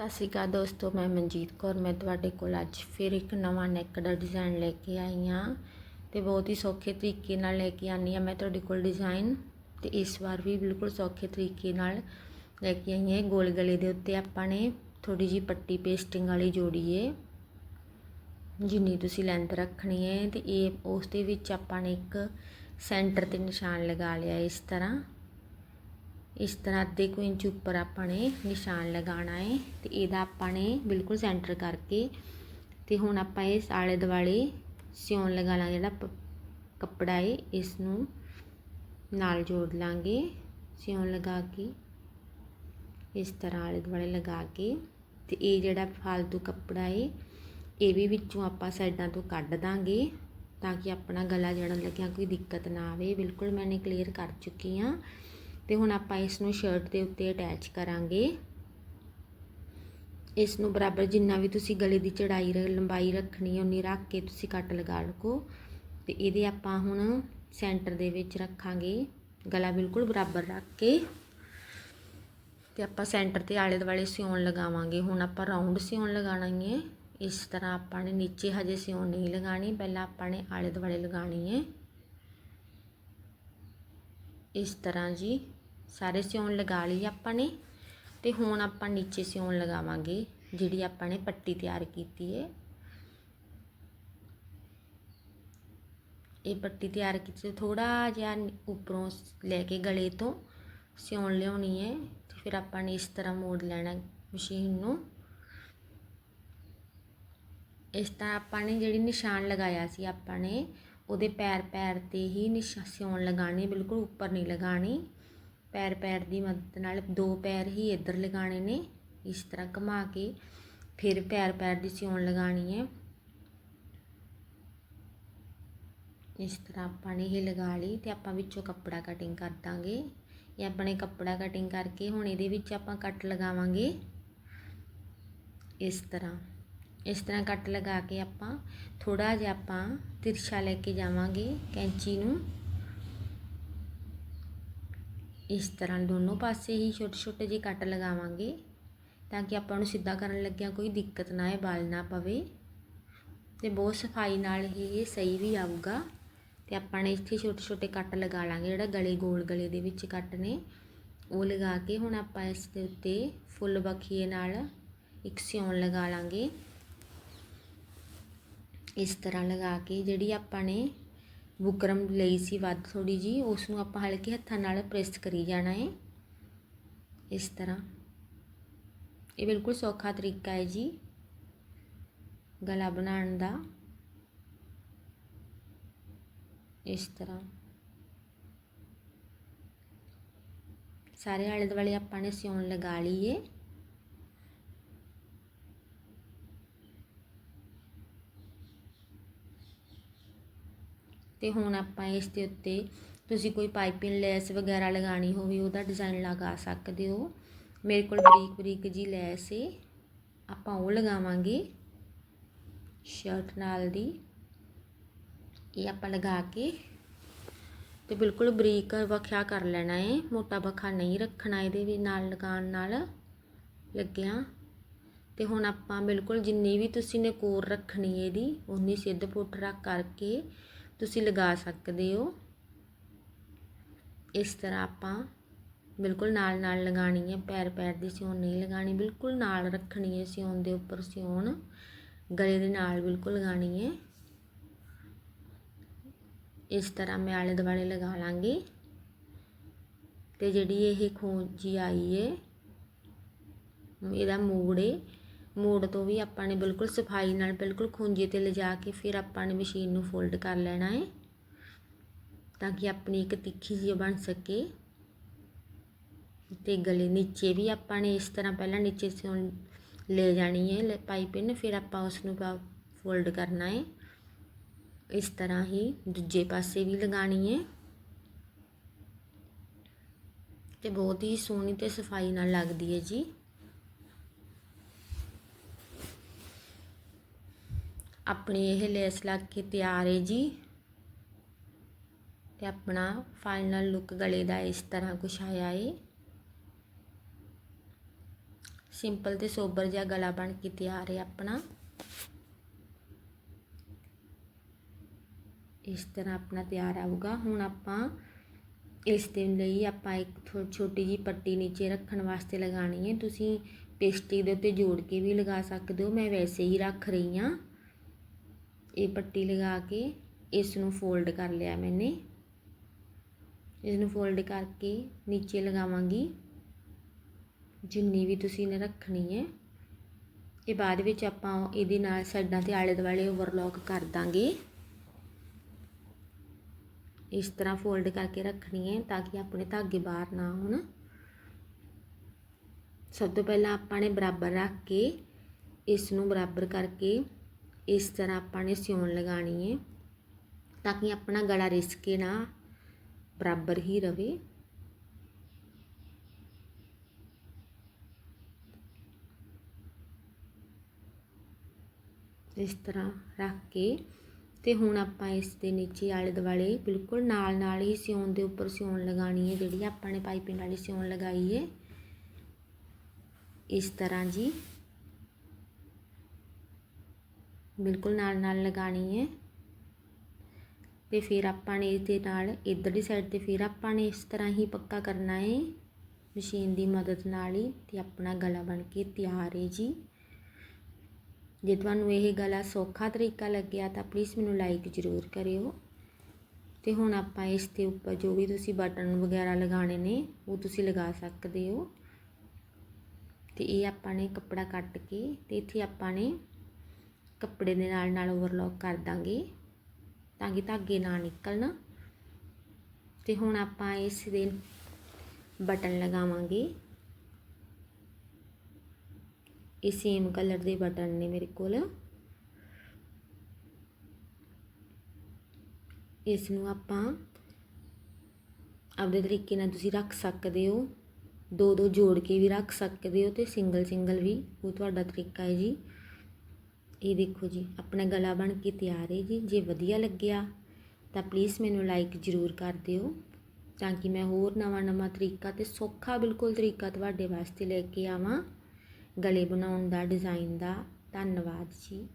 ਸਤਿ ਸ਼੍ਰੀ ਅਕਾਲ ਦੋਸਤੋ, ਮੈਂ ਮਨਜੀਤ ਕੌਰ। ਮੈਂ ਤੁਹਾਡੇ ਕੋਲ ਅੱਜ ਫਿਰ ਇੱਕ ਨਵਾਂ ਨੈਕ ਦਾ ਡਿਜ਼ਾਈਨ ਲੈ ਕੇ ਆਈ ਹਾਂ ਤੇ ਬਹੁਤ ਹੀ ਸੌਖੇ ਤਰੀਕੇ ਨਾਲ ਲੈ ਕੇ ਆਨੀ ਆ ਮੈਂ ਤੁਹਾਡੇ ਕੋਲ ਡਿਜ਼ਾਈਨ ਤੇ ਇਸ ਵਾਰ ਵੀ ਬਿਲਕੁਲ ਸੌਖੇ ਤਰੀਕੇ ਨਾਲ ਲੈ ਕੇ ਆਈ ਹਾਂ। ਗੋਲ ਗਲੇ ਦੇ ਉੱਤੇ ਆਪਾਂ ਨੇ ਥੋੜੀ ਜੀ ਪੱਟੀ ਪੇਸਟਿੰਗ ਵਾਲੀ ਜੋੜੀ ਏ, ਜਿੰਨੀ ਤੁਸੀਂ ਲੈਂਥ ਰੱਖਣੀ ਹੈ ਤੇ ਇਹ ਉਸ ਦੇ ਵਿੱਚ ਆਪਾਂ ਨੇ ਇੱਕ ਸੈਂਟਰ ਤੇ ਨਿਸ਼ਾਨ ਲਗਾ ਲਿਆ ਇਸ ਤਰ੍ਹਾਂ। ਇਸ ਤਰ੍ਹਾਂ ਅੱਧੇ ਕੁ ਇੰਚ ਉੱਪਰ ਆਪਾਂ ਨੇ ਨਿਸ਼ਾਨ ਲਗਾਉਣਾ ਹੈ ਤੇ ਇਹਦਾ ਆਪਾਂ ਨੇ ਬਿਲਕੁਲ ਸੈਂਟਰ ਕਰਕੇ ਤੇ ਹੁਣ ਆਪਾਂ ਇਸ ਆਲੇ ਦੁਆਲੇ ਸਿਉਣ ਲਗਾ ਜਿਹੜਾ ਪ- ਕੱਪੜਾ ਹੈ ਇਸ ਨੂੰ ਨਾਲ ਜੋੜ ਲਾਂਗੇ ਸਿਉਣ ਲਗਾ ਕੇ। ਇਸ ਤਰ੍ਹਾਂ ਆਲੇ ਦੁਆਲੇ ਲਗਾ ਕੇ ਤੇ ਇਹ ਜਿਹੜਾ ਫਾਲਤੂ ਕੱਪੜਾ ਹੈ, ਇਹ ਵੀ ਵਿੱਚੋਂ ਆਪਾਂ ਸਾਈਡਾਂ ਤੋਂ ਕੱਢ ਦਾਂਗੇ ਤਾਂ ਕਿ ਆਪਣਾ ਗਲਾ ਜੜਨ ਲੱਗਿਆ ਕੋਈ ਦਿੱਕਤ ਨਾ ਆਵੇ। ਬਿਲਕੁਲ ਮੈਨੇ ਕਲੀਅਰ ਕਰ ਚੁੱਕੀ ਹਾਂ। ਤੇ ਹੁਣ ਆਪਾਂ ਇਸ ਨੂੰ ਸ਼ਰਟ ਦੇ ਉੱਤੇ ਅਟੈਚ ਕਰਾਂਗੇ। ਇਸ ਨੂੰ ਬਰਾਬਰ ਜਿੰਨਾ ਵੀ ਤੁਸੀਂ ਗਲੇ ਦੀ ਚੜਾਈ ਲੰਬਾਈ ਰੱਖਣੀ ਹੈ, ਉਨੀ ਰੱਖ ਕੇ ਤੁਸੀਂ ਕੱਟ ਲਗਾ ਲਓ ਤੇ ਇਹਦੇ ਆਪਾਂ ਹੁਣ ਸੈਂਟਰ ਦੇ ਵਿੱਚ ਰੱਖਾਂਗੇ। ਗਲਾ ਬਿਲਕੁਲ ਬਰਾਬਰ ਰੱਖ ਕੇ। ਤੇ ਆਪਾਂ ਸੈਂਟਰ ਤੇ ਆਲੇ ਦੁਆਲੇ ਸਿਉਣ ਲਗਾਵਾਂਗੇ। ਹੁਣ ਆਪਾਂ ਰਾਉਂਡ ਸਿਉਣ ਲਗਾਣਾ ਹੈ ਇਸ ਤਰ੍ਹਾਂ ਆਪਾਂ ਨੇ ਨੀਚੇ ਹਜੇ ਸਿਉਣ ਨਹੀਂ ਲਗਾਣੀ ਪਹਿਲਾਂ ਆਪਾਂ ਨੇ ਆਲੇ ਦੁਆਲੇ ਲਗਾਣੀ ਹੈ। ਇਸ ਤਰ੍ਹਾਂ ਜੀ। ਸਾਰੇ ਸਿਉਣ ਲਗਾ ਲਈ ਆਪਾਂ ਨੇ ਤੇ ਹੁਣ ਆਪਾਂ ਨੀਚੇ ਸਿਉਣ ਲਗਾਵਾਂਗੇ, ਜਿਹੜੀ ਆਪਾਂ ਨੇ ਪੱਟੀ ਤਿਆਰ ਕੀਤੀ ਹੈ ਇਹ ਪੱਟੀ ਤਿਆਰ ਕੀਤੀ ਥੋੜਾ ਜਿਹਾ ਉੱਪਰੋਂ ਲੈ ਕੇ ਗਲੇ ਤੋਂ ਸਿਉਣ ਲਿਆਉਣੀ ਹੈ ਤੇ ਫਿਰ ਆਪਾਂ ਨੇ ਇਸ ਤਰ੍ਹਾਂ ਮੋੜ ਲੈਣਾ ਮਸ਼ੀਨ ਨੂੰ। ਇਸ ਤਰ੍ਹਾਂ ਆਪਾਂ ਨੇ ਜਿਹੜੀ ਨਿਸ਼ਾਨ ਲਗਾਇਆ ਸੀ ਆਪਾਂ ਨੇ, ਉਹਦੇ ਪੈਰ ਪੈਰ ਤੇ ਹੀ ਨਿਸ਼ਾਨ ਸਿਉਣ ਲਗਾਣੀ ਬਿਲਕੁਲ ਉੱਪਰ ਨਹੀਂ ਲਗਾਣੀ ਪੈਰ ਪੈਰ ਦੀ ਮਦਦ ਨਾਲ ਦੋ ਪੈਰ ਹੀ ਇੱਧਰ ਲਗਾਣੇ ਨੇ, ਇਸ ਤਰ੍ਹਾਂ ਘੁਮਾ ਕੇ ਫਿਰ ਪੈਰ ਪੈਰ ਦੀ ਸਿਉਣ ਲਗਾਣੀ ਹੈ। ਇਸ ਤਰ੍ਹਾਂ ਆਪਾਂ ਨੇ ਇਹ ਲਗਾ ਲਈ ਤੇ ਆਪਾਂ ਵਿੱਚੋਂ ਕੱਪੜਾ ਕਟਿੰਗ ਕਰ ਦਾਂਗੇ। ਇਹ ਆਪਣੇ ਕੱਪੜਾ ਕਟਿੰਗ ਕਰਕੇ ਹੁਣ ਇਹਦੇ ਵਿੱਚ ਆਪਾਂ ਕੱਟ ਲਗਾਵਾਂਗੇ। ਇਸ ਤਰ੍ਹਾਂ ਇਸ ਤਰ੍ਹਾਂ ਕੱਟ ਲਗਾ ਕੇ ਆਪਾਂ ਥੋੜਾ ਜਿਹਾ ਆਪਾਂ ਤਿਰਛਾ ਲੈ ਕੇ ਜਾਵਾਂਗੇ ਕੈਂਚੀ ਨੂੰ। ਇਸ ਤਰ੍ਹਾਂ ਦੋਨੋਂ ਪਾਸੇ ਹੀ ਛੋਟੇ ਛੋਟੇ ਜਿਹੇ ਕੱਟ ਲਗਾਵਾਂਗੇ ਤਾਂ ਕਿ ਆਪਾਂ ਨੂੰ ਸਿੱਧਾ ਕਰਨ ਲੱਗਿਆਂ ਕੋਈ ਦਿੱਕਤ ਨਾ ਆਏ ਵਾਲ ਨਾ ਪਵੇ। ਤੇ ਬਹੁਤ ਸਫ਼ਾਈ ਨਾਲ ਹੀ ਇਹ ਸਹੀ ਵੀ ਆਊਗਾ। ਤੇ ਆਪਾਂ ਨੇ ਇੱਥੇ ਛੋਟੇ ਛੋਟੇ ਕੱਟ ਲਗਾ ਲਾਂਗੇ, ਜਿਹੜਾ ਗਲੇ ਗੋਲ ਗਲੇ ਦੇ ਵਿੱਚ ਕੱਟ ਨੇ, ਉਹ ਲਗਾ ਕੇ ਹੁਣ ਆਪਾਂ ਇਸ ਦੇ ਉੱਤੇ ਫੁੱਲ ਬਖੀਏ ਨਾਲ ਇੱਕ ਸਿਉਣ ਲਗਾ ਲਾਂਗੇ। ਇਸ ਤਰ੍ਹਾਂ ਲਗਾ ਕੇ ਜਿਹੜੀ ਆਪਾਂ ਨੇ ਬੁਕਰਮ ਲਈ ਸੀ ਵੱਧ ਥੋੜੀ ਜੀ ਉਸ ਨੂੰ ਆਪਾਂ ਹਲਕੇ ਹੱਥਾਂ ਨਾਲ ਪ੍ਰੈਸ ਕਰੀ ਜਾਣਾ ਹੈ ਇਸ ਤਰ੍ਹਾਂ। ਇਹ ਬਿਲਕੁਲ ਸੌਖਾ ਤਰੀਕਾ ਹੈ ਜੀ, ਗਲਾ ਬਣਾਉਣ ਦਾ। ਇਸ ਤਰ੍ਹਾਂ। ਸਾਰੇ ਆਲੇ ਦੁਆਲੇ ਆਪਾਂ ਨੇ ਸਿਉਣ ਲਗਾ ਲਈਏ ਅਤੇ ਹੁਣ ਆਪਾਂ ਇਸ ਦੇ ਉੱਤੇ ਤੁਸੀਂ ਕੋਈ ਪਾਈਪਿੰਗ ਲੈਸ ਵਗੈਰਾ ਲਗਾਣੀ ਹੋਵੇ, ਉਹਦਾ ਡਿਜ਼ਾਈਨ ਲਗਾ ਸਕਦੇ ਹੋ। ਮੇਰੇ ਕੋਲ ਬਰੀਕ ਬਰੀਕ ਜੀ ਲੈਸ ਹੈ ਆਪਾਂ ਉਹ ਲਗਾਵਾਂਗੇ ਸ਼ਰਟ ਨਾਲ ਦੀ। ਇਹ ਆਪਾਂ ਲਗਾ ਕੇ ਤੇ ਬਿਲਕੁਲ ਬਰੀਕ ਵਖਿਆ ਕਰ ਲੈਣਾ ਹੈ ਮੋਟਾ ਵਖਾ ਨਹੀਂ ਰੱਖਣਾ ਇਹਦੇ ਵੀ ਨਾਲ ਲਗਾਉਣ ਨਾਲ ਲੱਗਿਆ। ਤੇ ਹੁਣ ਆਪਾਂ ਬਿਲਕੁਲ ਜਿੰਨੀ ਵੀ ਤੁਸੀਂ ਨੇ ਕੋਰ ਰੱਖਣੀ ਹੈ ਇਹਦੀ ਉਨੀ ਸਿੱਧ ਪੁੱਟ ਰੱਖ ਕਰਕੇ ਤੁਸੀਂ ਲਗਾ ਸਕਦੇ ਹੋ। ਇਸ ਤਰ੍ਹਾਂ ਆਪਾਂ ਬਿਲਕੁਲ ਨਾਲ ਨਾਲ ਲਗਾਣੀ ਹੈ। ਪੈਰ ਪੈਰ ਦੀ ਸਿਉਣ ਨਹੀਂ ਲਗਾਣੀ ਬਿਲਕੁਲ ਨਾਲ ਰੱਖਣੀ ਹੈ ਸਿਉਣ ਦੇ ਉੱਪਰ ਸਿਉਣ। ਗਲੇ ਦੇ ਨਾਲ ਬਿਲਕੁਲ ਲਗਾਣੀ ਹੈ। ਇਸ ਤਰ੍ਹਾਂ ਮੈਂ ਆਲੇ ਦੁਆਲੇ ਲਗਾ ਲਾਂਗੀ। ਤੇ ਜਿਹੜੀ ਇਹ ਖੂੰਜੀ ਆਈ ਏ ਇਹਦਾ ਮੂੜ ਏ ਮੋੜ ਤੋਂ ਵੀ ਆਪਾਂ ਨੇ ਬਿਲਕੁਲ ਸਫ਼ਾਈ ਨਾਲ ਬਿਲਕੁਲ ਖੂੰਜੇ ਤੇ ਲਿਜਾ ਕੇ ਫਿਰ ਆਪਾਂ ਨੇ ਮਸ਼ੀਨ ਨੂੰ ਫੋਲਡ ਕਰ ਲੈਣਾ ਹੈ, ਤਾਂ ਕਿ ਆਪਣੀ ਇੱਕ ਤਿੱਖੀ ਜਿਹੀ ਬਣ ਸਕੇ। ਤੇ ਗਲੇ ਨੀਚੇ ਵੀ ਆਪਾਂ ਨੇ ਇਸ ਤਰ੍ਹਾਂ ਪਹਿਲਾਂ ਨੀਚੇ ਤੋਂ ਲੈ ਜਾਣੀ ਹੈ ਪਾਈਪਿੰਗ ਫਿਰ ਆਪਾਂ ਉਸ ਨੂੰ ਫੋਲਡ ਕਰਨਾ ਹੈ। ਇਸ ਤਰ੍ਹਾਂ ਹੀ ਦੂਜੇ ਪਾਸੇ ਵੀ ਲਗਾਣੀ ਹੈ। ਤੇ ਬਹੁਤ ਹੀ ਸੋਹਣੀ ਤੇ ਸਫ਼ਾਈ ਨਾਲ ਲੱਗਦੀ ਹੈ ਜੀ। ਆਪਣੀ ਇਹ ਲੈਸ ਲੱਗ ਕੇ ਤਿਆਰ ਹੈ ਜੀ। ਤੇ ਆਪਣਾ ਫਾਈਨਲ ਲੁੱਕ ਗਲੇ ਦਾ ਇਸ ਤਰ੍ਹਾਂ ਕੁਛ ਆਇਆ ਏ ਸਿੰਪਲ ਤੇ ਸੋਬਰ ਜਿਹਾ ਗਲਾ ਬਣ ਕੇ ਤਿਆਰ ਹੈ ਆਪਣਾ। ਇਸ ਤਰ੍ਹਾਂ ਆਪਣਾ ਤਿਆਰ ਆਊਗਾ। ਹੁਣ ਆਪਾਂ ਇਸ ਦੇ ਲਈ ਆਪਾਂ ਇੱਕ ਥੋ- ਛੋਟੀ ਜੀ ਪੱਟੀ ਨੀਚੇ ਰੱਖਣ ਵਾਸਤੇ ਲਗਾਣੀ ਹੈ। ਤੁਸੀਂ ਪੇਸਟੀ ਦੇ ਉੱਤੇ ਜੋੜ ਕੇ ਵੀ ਲਗਾ ਸਕਦੇ ਹੋ। ਮੈਂ ਵੈਸੇ ਹੀ ਰੱਖ ਰਹੀ ਹਾਂ। ਇਹ ਪੱਟੀ ਲਗਾ ਕੇ ਇਸ ਨੂੰ ਫੋਲਡ ਕਰ ਲਿਆ ਮੈਨੇ। ਇਸ ਨੂੰ ਫੋਲਡ ਕਰਕੇ ਨੀਚੇ ਲਗਾਵਾਂਗੀ। ਜਿੰਨੀ ਵੀ ਤੁਸੀਂ ਨੇ ਰੱਖਣੀ ਹੈ, ਇਹ ਬਾਅਦ ਵਿੱਚ ਆਪਾਂ ਇਹਦੇ ਨਾਲ ਸਾਈਡਾਂ ਤੇ ਆਲੇ ਦੁਆਲੇ ਓਵਰਲੌਕ ਕਰ ਦਾਂਗੇ। ਇਸ ਤਰ੍ਹਾਂ ਫੋਲਡ ਕਰਕੇ ਰੱਖਣੀ ਹੈ ਤਾਂ ਕਿ ਆਪਣੇ ਧਾਗੇ ਬਾਹਰ ਨਾ ਹੋਣ। ਸਭ ਤੋਂ ਪਹਿਲਾਂ ਆਪਾਂ ਨੇ ਬਰਾਬਰ ਰੱਖ ਕੇ ਇਸ ਨੂੰ ਬਰਾਬਰ ਕਰਕੇ ਇਸ ਤਰ੍ਹਾਂ ਆਪਾਂ ਨੇ ਸਿਉਣ ਲਗਾਣੀ ਹੈ ਤਾਂ ਕਿ ਆਪਣਾ ਗਲਾ ਰਿਸਕੇ ਨਾ ਬਰਾਬਰ ਹੀ ਰਵੇ ਇਸ ਤਰ੍ਹਾਂ ਰੱਖ ਕੇ ਤੇ ਹੁਣ ਆਪਾਂ ਇਸ ਦੇ ਨੀਚੇ ਆਲੇ ਦੁਆਲੇ ਬਿਲਕੁਲ ਨਾਲ ਨਾਲ ਹੀ ਸਿਉਣ ਦੇ ਉੱਪਰ ਸਿਉਣ ਲਗਾਣੀ ਹੈ ਜਿਹੜੀ ਆਪਾਂ ਨੇ ਪਾਈਪਿੰਗ ਵਾਲੀ ਸਿਉਣ ਲਗਾਈ ਹੈ ਇਸ ਤਰ੍ਹਾਂ ਜੀ ਬਿਲਕੁਲ ਨਾਲ ਨਾਲ ਲਗਾਣੀ ਹੈ ਤੇ ਫਿਰ ਆਪਾਂ ਨੇ ਇਸ ਦੇ ਨਾਲ ਇਧਰਲੀ ਸਾਈਡ ਤੇ ਫਿਰ ਆਪਾਂ ਨੇ ਇਸ ਤਰ੍ਹਾਂ ਹੀ ਪੱਕਾ ਕਰਨਾ ਹੈ। ਮਸ਼ੀਨ ਦੀ ਮਦਦ ਨਾਲ ਹੀ ਤੇ ਆਪਣਾ ਗਲਾ ਬਣ ਕੇ ਤਿਆਰ ਹੈ ਜੀ। ਜੇ ਤੁਹਾਨੂੰ ਇਹ ਗਲਾ ਸੌਖਾ ਤਰੀਕਾ ਲੱਗਿਆ ਤਾਂ ਪਲੀਜ਼ ਮੈਨੂੰ ਲਾਈਕ ਜ਼ਰੂਰ ਕਰਿਓ। ਤੇ ਹੁਣ ਆਪਾਂ ਇਸ ਦੇ ਉੱਪਰ ਜੋ ਵੀ ਤੁਸੀਂ ਬਟਨ ਵਗੈਰਾ ਲਗਾਣੇ ਨੇ ਉਹ ਤੁਸੀਂ ਲਗਾ ਸਕਦੇ ਹੋ। ਤੇ ਇਹ ਆਪਾਂ ਨੇ ਕੱਪੜਾ ਕੱਟ ਕੇ ਤੇ ਇੱਥੇ ਆਪਾਂ ਨੇ ਕੱਪੜੇ ਦੇ ਨਾਲ ਨਾਲ ਓਵਰਲੌਕ ਕਰ ਦਾਂਗੇ ਤਾਂ ਕਿ ਧਾਗੇ ਨਾ ਨਿਕਲਣ। ਤੇ ਹੁਣ ਆਪਾਂ ਇਸ ਦੇ ਬਟਨ ਲਗਾਵਾਂਗੇ। ਇਹ ਸੇਮ ਕਲਰ ਦੇ ਬਟਨ ਨੇ ਮੇਰੇ ਕੋਲ। ਇਸ ਨੂੰ ਆਪਾਂ ਆਪਦੇ ਤਰੀਕੇ ਨਾਲ ਤੁਸੀਂ ਰੱਖ ਸਕਦੇ ਹੋ। ਦੋ ਦੋ ਜੋੜ ਕੇ ਵੀ ਰੱਖ ਸਕਦੇ ਹੋ ਤੇ ਸਿੰਗਲ ਸਿੰਗਲ ਵੀ। ਉਹ ਤੁਹਾਡਾ ਤਰੀਕਾ ਹੈ ਜੀ। ਇਹ ਦੇਖੋ ਜੀ, ਆਪਣਾ ਗਲਾ ਬਣ ਕੇ ਤਿਆਰ ਹੈ ਜੀ। ਜੇ ਵਧੀਆ ਲੱਗਿਆ ਤਾਂ ਪਲੀਜ਼ ਮੈਨੂੰ ਲਾਈਕ ਜ਼ਰੂਰ ਕਰ ਦਿਓ ਤਾਂ ਕਿ ਮੈਂ ਹੋਰ ਨਵਾਂ ਨਵਾਂ ਤਰੀਕਾ ਤੇ ਸੌਖਾ ਬਿਲਕੁਲ ਤਰੀਕਾ ਤੁਹਾਡੇ ਵਾਸਤੇ ਲੈ ਕੇ ਆਵਾਂ। ਗਲੇ ਬਣਾਉਣ ਦਾ ਡਿਜ਼ਾਈਨ ਦਾ ਧੰਨਵਾਦ ਜੀ।